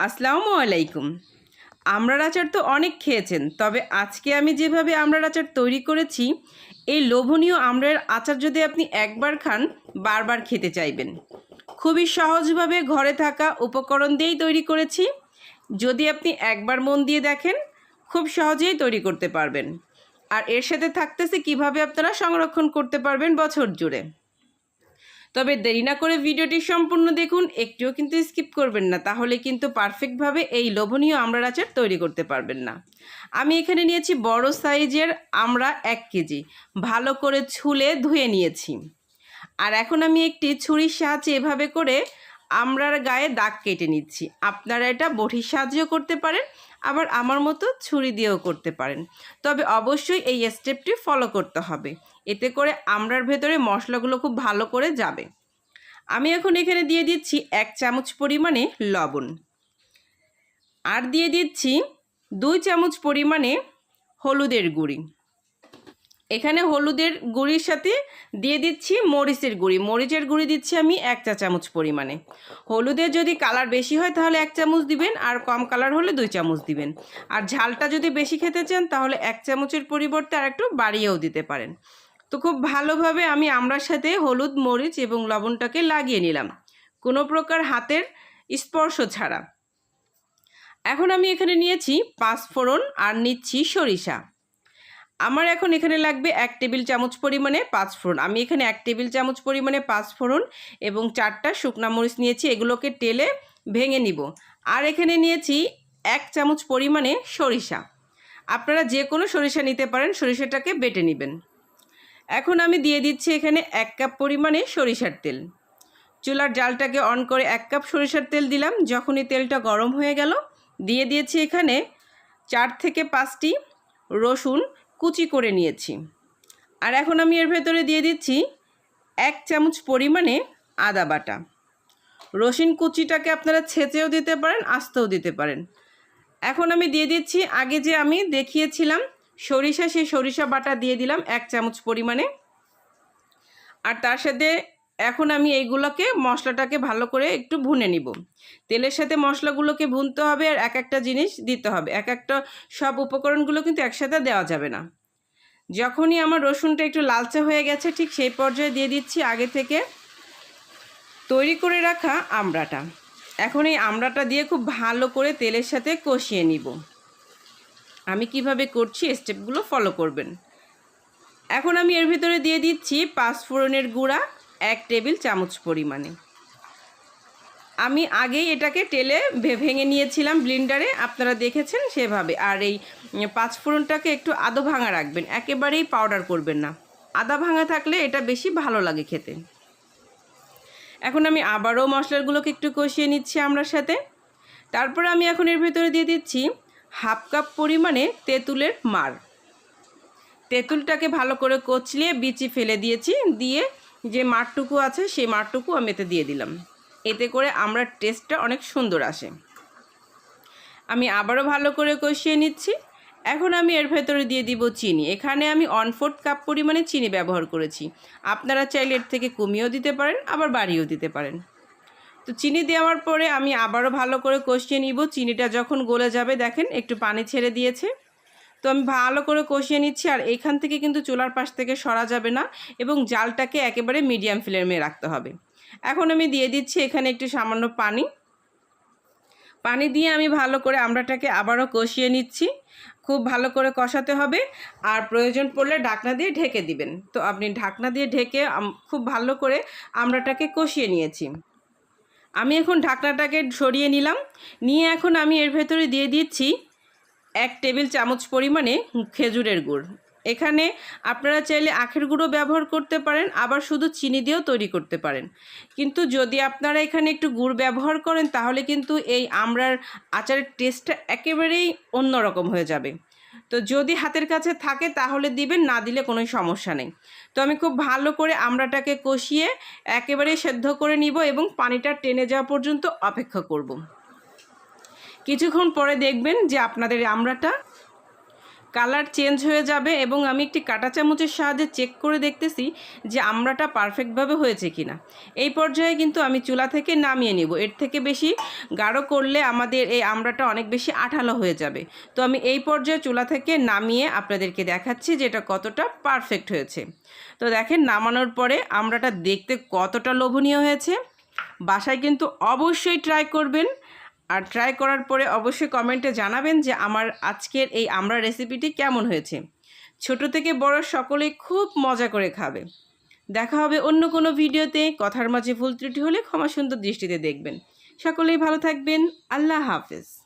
আসসালামু আলাইকুম। আমড়ার আচার তো অনেক খেয়েছেন, তবে আজকে আমি যেভাবে আমড়ার আচার তৈরি করেছি, এই লোভনীয় আমড়ার আচার যদি আপনি একবার খান, বারবার খেতে চাইবেন। খুবই সহজভাবে ঘরে থাকা উপকরণ দিয়েই তৈরি করেছি। যদি আপনি একবার মন দিয়ে দেখেন, খুব সহজেই তৈরি করতে পারবেন। আর এর সাথে থাকতেছে কীভাবে আপনারা সংরক্ষণ করতে পারবেন বছর জুড়ে। তবে দেরি না করে ভিডিওটি সম্পূর্ণ দেখুন, একটিও কিন্তু স্কিপ করবেন না, তাহলে কিন্তু পারফেক্টভাবে এই লোভনীয় আমড়ার আচার তৈরি করতে পারবেন না। আমি এখানে নিয়েছি বড় সাইজের আমড়া এক কেজি, ভালো করে ছুলে ধুয়ে নিয়েছি। আর এখন আমি একটি ছুরির সাহায্যে এভাবে করে আমড়ার গায়ে দাগ কেটে নিচ্ছি। আপনারা এটা বটির সাহায্যেও করতে পারেন, আবার আমার মতো ছুরি দিয়েও করতে পারেন। তবে অবশ্যই এই স্টেপটি ফলো করতে হবে। এতে করে আমড়ার ভেতরে মশলাগুলো খুব ভালো করে যাবে। আমি এখন এখানে দিয়ে দিচ্ছি এক চামচ পরিমাণে লবণ। আর দিয়ে দিচ্ছি দুই চামচ পরিমাণে হলুদের গুঁড়ি। এখানে হলুদের গুঁড়ির সাথে দিয়ে দিচ্ছি মরিচের গুঁড়ি। মরিচের গুঁড়ি দিচ্ছি আমি এক চা চামচ পরিমাণে। হলুদের যদি কালার বেশি হয় তাহলে এক চামচ দিবেন, আর কম কালার হলে দুই চামচ দিবেন। আর ঝালটা যদি বেশি খেতে চান তাহলে এক চামচের পরিবর্তে আর একটু বাড়িয়েও দিতে পারেন। তো খুব ভালোভাবে আমি আমড়ার সাথে হলুদ, মরিচ এবং লবণটাকে লাগিয়ে নিলাম। কোনো প্রকার হাতের স্পর্শ ছাড়া। এখন আমি এখানে নিয়েছি পাঁচফোড়ন আর নিচ্ছি সরিষা। আমার এখন এখানে লাগবে এক টেবিল চামচ পরিমাণে পাঁচ ফোড়ন আমি এখানে এক টেবিল চামচ পরিমাণে পাঁচ ফোড়ন এবং চারটা শুকনা মরিচ নিয়েছি। এগুলোকে টেলে ভেঙে নিব। আর এখানে নিয়েছি এক চামচ পরিমাণে সরিষা। আপনারা যে কোনো সরিষা নিতে পারেন। সরিষাটাকে বেটে নেবেন। এখন আমি দিয়ে দিচ্ছি এখানে এক কাপ পরিমাণে সরিষার তেল। চুলার জালটাকে অন করে এক কাপ সরিষার তেল দিলাম। যখনই তেলটা গরম হয়ে গেল, দিয়ে দিয়েছি এখানে চার থেকে পাঁচটি রসুন কুচি করে নিয়েছি। আর এখন আমি এর ভেতরে দিয়ে দিচ্ছি এক চামচ পরিমাণে আদা বাটা। রসুন কুচিটাকে আপনারা ছেঁচেও দিতে পারেন, আস্তেও দিতে পারেন। এখন আমি দিয়ে দিচ্ছি, আগে যে আমি দেখিয়েছিলাম সরিষা, সেই সরিষা বাটা দিয়ে দিলাম এক চামচ পরিমাণে। আর তার সাথে এখন আমি এইগুলোকে, মশলাটাকে ভালো করে একটু ভুনে নিব। তেলের সাথে মশলাগুলোকে ভুনতে হবে আর এক একটা জিনিস দিতে হবে। এক একটা সব উপকরণগুলো কিন্তু একসাথে দেওয়া যাবে না। যখনই আমার রসুনটা একটু লালচে হয়ে গেছে, ঠিক সেই পর্যায়ে দিয়ে দিচ্ছি আগে থেকে তৈরি করে রাখা আমড়াটা। এখন এই আমড়াটা দিয়ে খুব ভালো করে তেলের সাথে কষিয়ে নিব। আমি কীভাবে করছি স্টেপগুলো ফলো করবেন। এখন আমি এর ভিতরে দিয়ে দিচ্ছি পাঁচফোড়নের গুঁড়া, এক টেবিল চামচ পরিমাণে। আমি আগেই এটাকে টেলে ভেঙে নিয়েছিলাম ব্লিন্ডারে আপনারা দেখেছেন সেভাবে। আর এই পাঁচফোড়নটাকে একটু আদো ভাঙা রাখবেন, একেবারেই পাউডার করবেন না। আদা ভাঙা থাকলে এটা বেশি ভালো লাগে খেতে। এখন আমি আবারও মশলাগুলোকে একটু কষিয়ে নিচ্ছি আমরার সাথে। তারপর আমি এখন এর ভিতরে দিয়ে দিচ্ছি হাফ কাপ পরিমাণে তেঁতুলের মার। তেঁতুলটাকে ভালো করে কচলিয়ে বিচি ফেলে দিয়েছি, দিয়ে যে মাঠটুকু আছে সেই মাঠটুকু আমি এতে দিয়ে দিলাম। এতে করে আমরা টেস্টটা অনেক সুন্দর আসে। আমি আবারও ভালো করে কষিয়ে নিচ্ছি। এখন আমি এর ভেতরে দিয়ে দিব চিনি। এখানে আমি ওয়ান ফোর্থ কাপ পরিমাণে চিনি ব্যবহার করেছি। আপনারা চাইলে এর থেকে কমিয়েও দিতে পারেন, আবার বাড়িয়েও দিতে পারেন। তো চিনি দেওয়ার পরে আমি আবারও ভালো করে কষিয়ে নিব। চিনিটা যখন গলে যাবে, দেখেন একটু পানি ছেড়ে দিয়েছে। তো আমি ভালো করে কষিয়ে নিচ্ছি আর এইখান থেকে কিন্তু চুলার পাশ থেকে সরা যাবে না এবং জালটাকে একেবারে মিডিয়াম ফ্লেমে রাখতে হবে। এখন আমি দিয়ে দিচ্ছি এখানে একটু সামান্য পানি। পানি দিয়ে আমি ভালো করে আমড়াটাকে আবারও কষিয়ে নিচ্ছি। খুব ভালো করে কষাতে হবে আর প্রয়োজন পড়লে ঢাকনা দিয়ে ঢেকে দিবেন। তো আপনি ঢাকনা দিয়ে ঢেকে খুব ভালো করে আমড়াটাকে কষিয়ে নিয়েছি। আমি এখন ঢাকনাটাকে সরিয়ে নিলাম। নিয়ে এখন আমি এর ভেতরে দিয়ে দিচ্ছি এক টেবিল চামচ পরিমাণে খেজুরের গুড়। এখানে আপনারা চাইলে আখের গুঁড়ো ব্যবহার করতে পারেন, আবার শুধু চিনি দিয়েও তৈরি করতে পারেন। কিন্তু যদি আপনারা এখানে একটু গুড় ব্যবহার করেন, তাহলে কিন্তু এই আমড়ার আচারের টেস্টটা একেবারেই অন্যরকম হয়ে যাবে। তো যদি হাতের কাছে থাকে তাহলে দিবেন, না দিলে কোনো সমস্যা নেই তো আমি খুব ভালো করে আমড়াটাকে কষিয়ে একেবারে সেদ্ধ করে নিব এবং পানিটা টেনে যাওয়া পর্যন্ত অপেক্ষা করব। কিছুক্ষণ পরে দেখবেন যে আপনাদের আমড়াটা কালার চেঞ্জ হয়ে যাবে এবং আমি একটি কাঁটা চামচের সাহায্যে চেক করে দেখতেছি যে আমড়াটা পারফেক্টভাবে হয়েছে কিনা। এই পর্যায়ে কিন্তু আমি চুলা থেকে নামিয়ে নিব। এর থেকে বেশি গাঢ় করলে আমাদের এই আমড়াটা অনেক বেশি আঠালো হয়ে যাবে। তো আমি এই পর্যায়ে চুলা থেকে নামিয়ে আপনাদেরকে দেখাচ্ছি যে এটা কতটা পারফেক্ট হয়েছে। তো দেখেন, নামানোর পরে আমড়াটা দেখতে কতটা লোভনীয় হয়েছে। বাসায় কিন্তু অবশ্যই ট্রাই করবেন। আর ট্রাই করার পরে অবশ্যই কমেন্টে জানাবেন যে আমার আজকের এই আমরা রেসিপিটি কেমন হয়েছে। ছোট থেকে বড় সকলেই খুব মজা করে খাবে। দেখা হবে অন্য কোনো ভিডিওতে কথার মাঝে ভুল ত্রুটি হলে ক্ষমা সুন্দর দৃষ্টিতে দেখবেন। সকলেই ভালো থাকবেন। আল্লাহ হাফেজ।